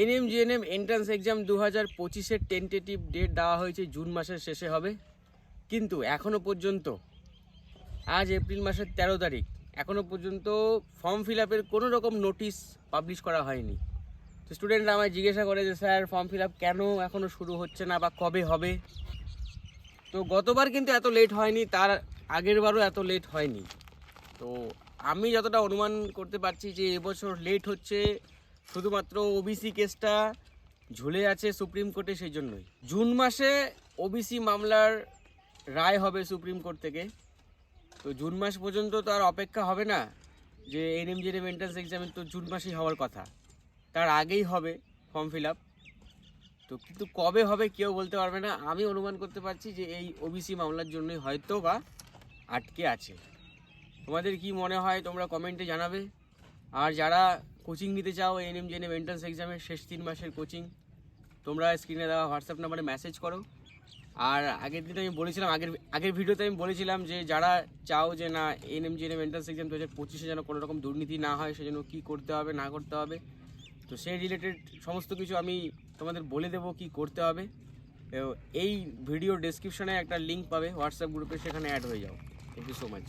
NM GNM entrance exam দু হাজার পঁচিশের টেন্টেটিভ ডেট দেওয়া হয়েছে, জুন মাসের শেষে হবে। কিন্তু এখনও পর্যন্ত, আজ এপ্রিল মাসের তেরো তারিখ এখনও পর্যন্ত ফর্ম ফিল আপের কোনো রকম নোটিশ পাবলিশ করা হয়নি। তো স্টুডেন্টরা আমায় জিজ্ঞাসা করে যে, স্যার ফর্ম ফিল আপ কেন এখনও শুরু হচ্ছে না বা কবে হবে? তো গতবার কিন্তু এত লেট হয়নি, তার আগের বারও এত লেট হয়নি। তো আমি যতটা অনুমান করতে পারছি যে, এবছর লেট হচ্ছে শুধুমাত্র ওবিসি কেসটা ঝুলে আছে সুপ্রিম কোর্টে সেই জন্যই। জুন মাসে ওবিসি মামলার রায় হবে সুপ্রিম কোর্ট থেকে। তো জুন মাস পর্যন্ত তো আর অপেক্ষা হবে না যে এনএম জেনেম এন্ট্রান্স এক্সামের তো জুন মাসেই হওয়ার কথা। তার আগেই হবে ফর্ম ফিল আপ তো কিন্তু কবে হবে কেউ বলতে পারবে না। আমি অনুমান করতে পারছি যে এই ওবিসি মামলার জন্যই হয়তো বা আটকে আছে। তোমাদের কি মনে হয় তোমরা কমেন্টে জানাবে। আর যারা কোচিং নিতে চাও এনএম জেনেম এন্ট্রান্স এক্সামের শেষ তিন মাসের কোচিং তোমরা স্ক্রিনে দেওয়া হোয়াটসঅ্যাপ নাম্বারে মেসেজ করো। আর আগের দিন আমি বলেছিলাম, আগের আগের ভিডিওতে আমি বলেছিলাম যে যারা চাও যে না এনএম জিএনএম এন্ট্রান্স এক্সাম দু হাজার পঁচিশে যেন কোনো রকম দুর্নীতি না হয়, সেজন্য কী করতে হবে, না করতে হবে, তো সেই রিলেটেড সমস্ত কিছু আমি তোমাদের বলে দেবো কি করতে হবে। এই ভিডিও ডেসক্রিপশনে একটা লিঙ্ক পাবে হোয়াটসঅ্যাপ গ্রুপে সেখানে অ্যাড হয়ে যাও। Thank you so much